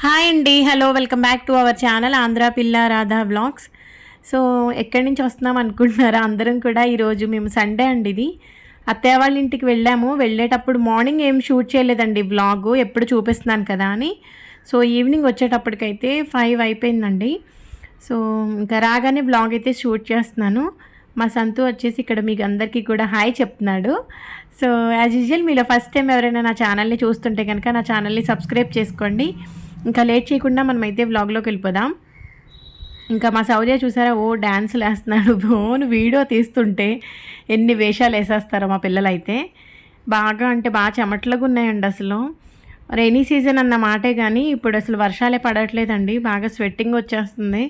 Hi అండి hello welcome back to our channel Andhra Pilla Radha blogs so ఎక్కడి నుంచి వస్తున్నాం అనుకుంటున్నారా? అందరం కూడా ఈరోజు మేము సండే అండి ఇది. అత్తయ్య వాళ్ళ ఇంటికి వెళ్ళాము. వెళ్ళేటప్పుడు మార్నింగ్ ఏం షూట్ చేయలేదండి బ్లాగ్ ఎప్పుడు చూపిస్తున్నాను కదా అని. సో ఈవినింగ్ వచ్చేటప్పటికైతే ఫైవ్ అయిపోయిందండి. సో ఇంకా రాగానే బ్లాగ్ అయితే షూట్ చేస్తున్నాను. మా సంతు వచ్చేసి ఇక్కడ మీకు అందరికీ కూడా హాయ్ చెప్తున్నాడు. సో యాజ్ యూజువల్ మీలో ఫస్ట్ టైం ఎవరైనా నా ఛానల్ని చూస్తుంటే కనుక నా ఛానల్ని సబ్స్క్రైబ్ చేసుకోండి. ఇంకా లేట్ చేయకుండా మనం అయితే వ్లాగ్లోకి వెళ్ళిపోదాం. ఇంకా మా శౌర్య చూసారా? ఓ డ్యాన్సులు వేస్తున్నాడు ఓన్ వీడియో తీస్తుంటే ఎన్ని వేషాలు వేసేస్తారో మా పిల్లలైతే. బాగా అంటే బాగా చెమట్లుగా ఉన్నాయండి అసలు. రైనీ సీజన్ అన్న మాటే కానీ ఇప్పుడు అసలు వర్షాలే పడట్లేదండి. బాగా స్వెట్టింగ్ వచ్చేస్తుంది.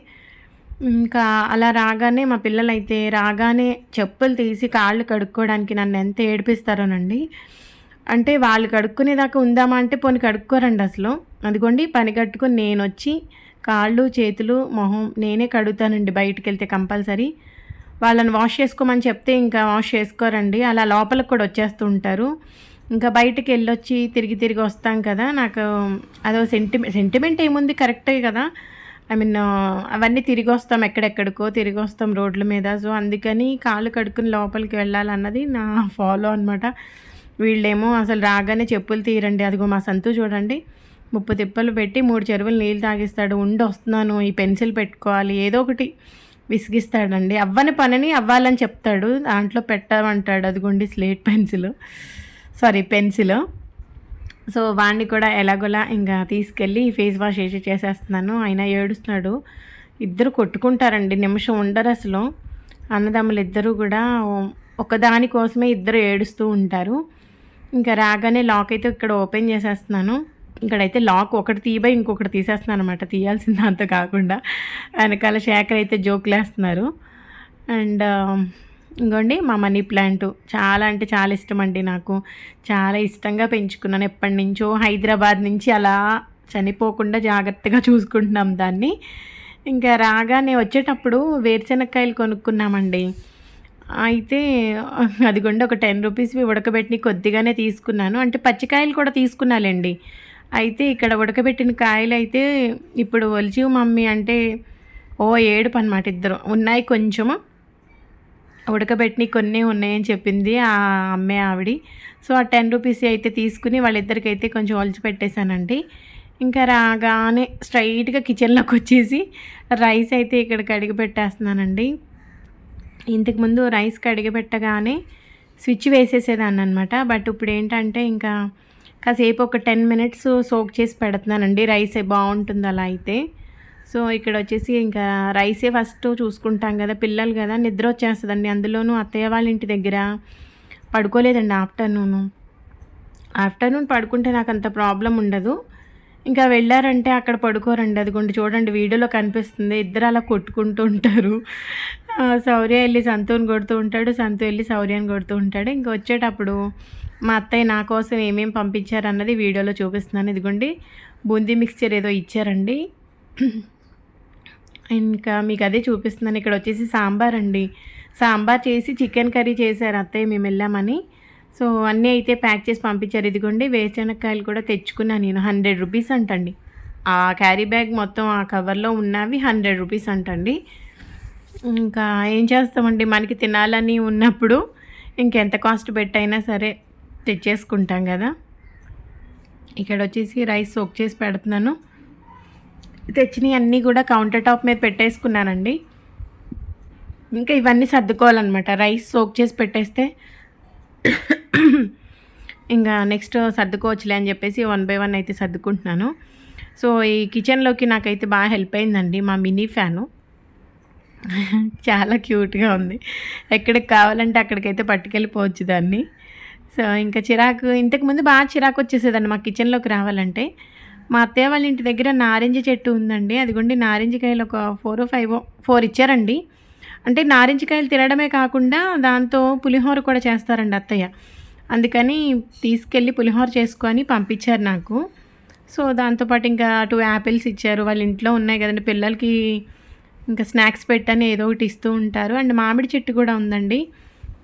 ఇంకా అలా రాగానే మా పిల్లలైతే రాగానే చెప్పులు తీసి కాళ్ళు కడుక్కోవడానికి నన్ను ఎంత ఏడిపిస్తారోనండి. అంటే వాళ్ళు కడుక్కునేదాకా ఉందామా అంటే పోనీ కడుక్కోరండి అసలు. అదిగోండి పని కట్టుకొని నేను వచ్చి కాళ్ళు చేతులు మొహం నేనే కడుగుతానండి బయటికి వెళ్తే కంపల్సరీ. వాళ్ళని వాష్ చేసుకోమని చెప్తే ఇంకా వాష్ చేసుకోరండి. అలా లోపలికి కూడా వచ్చేస్తూ ఉంటారు. ఇంకా బయటికి వెళ్ళొచ్చి తిరిగి తిరిగి వస్తాం కదా నాకు అదో సెంటిమెంట్ సెంటిమెంట్ ఏముంది కరెక్టే కదా. ఐ మీన్ అవన్నీ తిరిగి వస్తాం ఎక్కడెక్కడికో తిరిగి వస్తాం రోడ్ల మీద. సో అందుకని కాళ్ళు కడుక్కుని లోపలికి వెళ్ళాలన్నది నా ఫాలో అనమాట వీళ్ళేమో అసలు రాగానే చెప్పులు తీరండి అదిగో మా సంతు చూడండి. ముప్పు తిప్పలు పెట్టి మూడు చెరువులు నీళ్ళు తాగిస్తాడు. ఉండి వస్తున్నాను. ఈ పెన్సిల్ పెట్టుకోవాలి. ఏదో ఒకటి విసిగిస్తాడండి. అవ్వని పనిని అవ్వాలని చెప్తాడు. దాంట్లో పెట్టమంటాడు. అదిగోండి slate pencil. Sorry pencil. So వాడిని కూడా ఎలాగోలా ఇంకా తీసుకెళ్ళి ఫేస్ వాష్ వేసి చేసేస్తున్నాను. ఆయన ఏడుస్తున్నాడు. ఇద్దరు కొట్టుకుంటారండి. నిమిషం ఉండరు అసలు. అన్నదమ్ములు ఇద్దరు కూడా ఒకదాని కోసమే ఇద్దరు ఏడుస్తూ ఉంటారు. ఇంకా రాగానే లాక్ అయితే ఇక్కడ ఓపెన్ చేసేస్తున్నాను. ఇక్కడైతే లాక్ ఒకటి తీయబై ఇంకొకటి తీసేస్తున్నాను అనమాట తీయాల్సింది అంత కాకుండా. వెనకాల శేఖర్ అయితే జోకులేస్తున్నారు అండ్ ఇంకోండి మా మనీ ప్లాంట్. చాలా అంటే చాలా ఇష్టం అండి నాకు. చాలా ఇష్టంగా పెంచుకున్నాను. ఎప్పటి నుంచో హైదరాబాద్ నుంచి అలా చనిపోకుండా జాగ్రత్తగా చూసుకుంటున్నాం దాన్ని. ఇంకా రాగానే వచ్చేటప్పుడు వేరుశెనక్కాయలు కొనుక్కున్నామండి. అయితే అదిగోండి ఒక టెన్ రూపీస్వి ఉడకబెట్టి కొద్దిగానే తీసుకున్నాను. అంటే పచ్చికాయలు కూడా తీసుకున్నాలండి. అయితే ఇక్కడ ఉడకబెట్టిన కాయలు అయితే ఇప్పుడు ఒలిచివు మమ్మీ అంటే ఓ ఏడుపు అనమాట ఇద్దరు. ఉన్నాయి కొంచెము. ఉడకబెట్టిన కొన్ని ఉన్నాయని చెప్పింది ఆ అమ్మే ఆవిడ. సో ఆ టెన్ రూపీస్ అయితే తీసుకుని వాళ్ళిద్దరికి అయితే కొంచెం ఒలిచి పెట్టేశానండి. ఇంకా రాగానే స్ట్రైట్గా కిచెన్లోకి వచ్చేసి రైస్ అయితే ఇక్కడ కడిగి పెట్టేస్తున్నానండి. ఇంతకుముందు రైస్ కడిగి పెట్టగానే స్విచ్ వేసేసేదాన్ని అనమాట బట్ ఇప్పుడు ఏంటంటే ఇంకా కాసేపు ఒక టెన్ మినిట్స్ సోక్ చేసి పెడుతున్నానండి. రైస్ బాగుంటుంది అలా అయితే. సో ఇక్కడ వచ్చేసి ఇంకా రైసే ఫస్ట్ చూసుకుంటాం కదా పిల్లలు కదా నిద్ర వచ్చేస్తుందండి అందులోనూ అత్తయ్య వాళ్ళ ఇంటి దగ్గర పడుకోలేదండి ఆఫ్టర్నూను. ఆఫ్టర్నూన్ పడుకుంటే నాకు అంత ప్రాబ్లం ఉండదు. ఇంకా వెళ్ళారంటే అక్కడ పడుకోరండి. అదిగోండి చూడండి వీడియోలో కనిపిస్తుంది. ఇద్దరు అలా కొట్టుకుంటూ ఉంటారు. శౌర్య వెళ్ళి సంతుని కొడుతూ ఉంటాడు సంతు వెళ్ళి శౌర్యాన్ని కొడుతూ ఉంటాడు. ఇంకా వచ్చేటప్పుడు మా అత్తయ్య నా కోసం ఏమేమి పంపించారు అన్నది వీడియోలో చూపిస్తున్నాను. ఇదిగోండి బూందీ మిక్స్చర్ ఏదో ఇచ్చారండి. ఇంకా మీకు అదే చూపిస్తున్నాను. ఇక్కడ వచ్చేసి సాంబార్ అండి. సాంబార్ చేసి చికెన్ కర్రీ చేశారు అత్తయ్య మేము వెళ్ళామని. సో అన్నీ అయితే ప్యాక్ చేసి పంపించారు. ఇదిగోండి వేరుశనక్కాయలు కూడా తెచ్చుకున్నాను నేను. హండ్రెడ్ రూపీస్ అంటండి. ఆ క్యారీ బ్యాగ్ మొత్తం ఆ కవర్లో ఉన్నవి హండ్రెడ్ రూపీస్ అంటండి. ఇంకా ఏం చేస్తామండి? మనకి తినాలని ఉన్నప్పుడు ఇంకెంత కాస్ట్ పెట్టైనా సరే తెచ్చేసుకుంటాం కదా. ఇక్కడ వచ్చేసి రైస్ సోక్ చేసి పెడుతున్నాను. తెచ్చినవి అన్నీ కూడా కౌంటర్ టాప్ మీద పెట్టేసుకున్నానండి. ఇంకా ఇవన్నీ సర్దుకోవాలన్నమాట. రైస్ సోక్ చేసి పెట్టేస్తే ఇంకా నెక్స్ట్ సర్దుకోవచ్చులే అని చెప్పేసి వన్ బై వన్ అయితే సర్దుకుంటున్నాను. సో ఈ కిచెన్లోకి నాకైతే బాగా హెల్ప్ అయిందండి మా మినీ ఫ్యాను. చాలా క్యూట్గా ఉంది. ఎక్కడికి కావాలంటే అక్కడికైతే పట్టుకెళ్ళిపోవచ్చు దాన్ని. సో ఇంకా చిరాకు ఇంతకుముందు బాగా చిరాకు వచ్చేసేదండి మా కిచెన్లోకి రావాలంటే. మా అత్తయ్య వాళ్ళ ఇంటి దగ్గర నారింజ చెట్టు ఉందండి. అదిగోండి నారింజకాయలు ఒక ఫోర్ ఫైవ్ ఫోర్ ఇచ్చారండి. అంటే నారింజకాయలు తినడమే కాకుండా దాంతో పులిహోర కూడా చేస్తారండి అత్తయ్య. అందుకని తీసుకెళ్ళి పులిహోర చేసుకొని పంపించారు నాకు. సో దాంతోపాటు ఇంకా టూ యాపిల్స్ ఇచ్చారు. వాళ్ళ ఇంట్లో ఉన్నాయి కదండి. పిల్లలకి ఇంకా స్నాక్స్ పెట్టని ఏదో ఒకటి ఇస్తూ ఉంటారు. అండ్ మామిడి చెట్టు కూడా ఉందండి.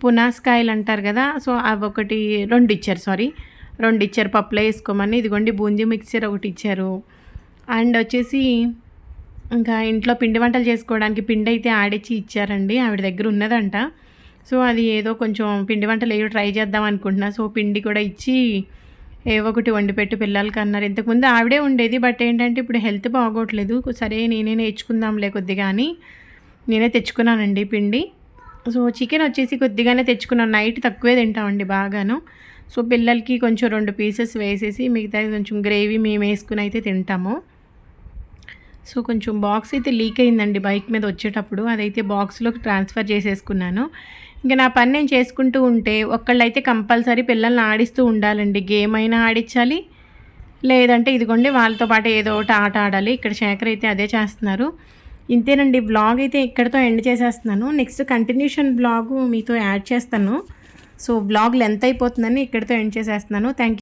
పునాస్కాయలు అంటారు కదా. సో అవి ఒకటి రెండు ఇచ్చారు సారీ. రెండు ఇచ్చారు. పప్పులో వేసుకోమని. ఇదిగోండి బూందీ మిక్చర్ ఒకటి ఇచ్చారు. అండ్ వచ్చేసి ఇంకా ఇంట్లో పిండి వంటలు చేసుకోవడానికి పిండి అయితే ఆడిచ్చి ఇచ్చారండి. ఆవిడ దగ్గర ఉన్నదంట. సో అది ఏదో కొంచెం పిండి వంటలు ఏదో ట్రై చేద్దాం అనుకుంటున్నా. సో పిండి కూడా ఇచ్చి ఏవో ఒకటి వండి పెట్టి పిల్లలకి అన్నారు. ఇంతకుముందు ఆవిడే ఉండేది. బట్ ఏంటంటే ఇప్పుడు హెల్త్ బాగోట్లేదు. సరే నేనే నేర్చుకుందాంలే కొద్దిగా అని నేనే తెచ్చుకున్నానండి పిండి. సో చికెన్ వచ్చేసి కొద్దిగానే తెచ్చుకున్నాను నైట్ తక్కువే తింటామండి బాగాను. సో పిల్లలకి కొంచెం రెండు పీసెస్ వేసేసి మిగతా కొంచెం గ్రేవీ మేము వేసుకుని అయితే తింటాము. సో కొంచెం బాక్స్ అయితే లీక్ అయిందండి బైక్ మీద వచ్చేటప్పుడు. అదైతే బాక్స్లోకి ట్రాన్స్ఫర్ చేసేసుకున్నాను. ఇంకా నా పని నేను చేసుకుంటూ ఉంటే ఒక్కళ్ళైతే కంపల్సరీ పిల్లల్ని ఆడిస్తూ ఉండాలండి. గేమ్ అయినా ఆడించాలి. లేదంటే ఇదిగోండి వాళ్ళతో పాటు ఏదో ఒకటి ఆట ఆడాలి. ఇక్కడ శేఖర్ అయితే అదే చేస్తున్నారు. ఇంతేనండి బ్లాగ్ అయితే ఇక్కడితో ఎండ్ చేసేస్తున్నాను. నెక్స్ట్ కంటిన్యూషన్ బ్లాగ్ మీతో యాడ్ చేస్తాను. సో బ్లాగ్ లెంత్ అయిపోతుందని ఇక్కడితో ఎండ్ చేసేస్తున్నాను. థ్యాంక్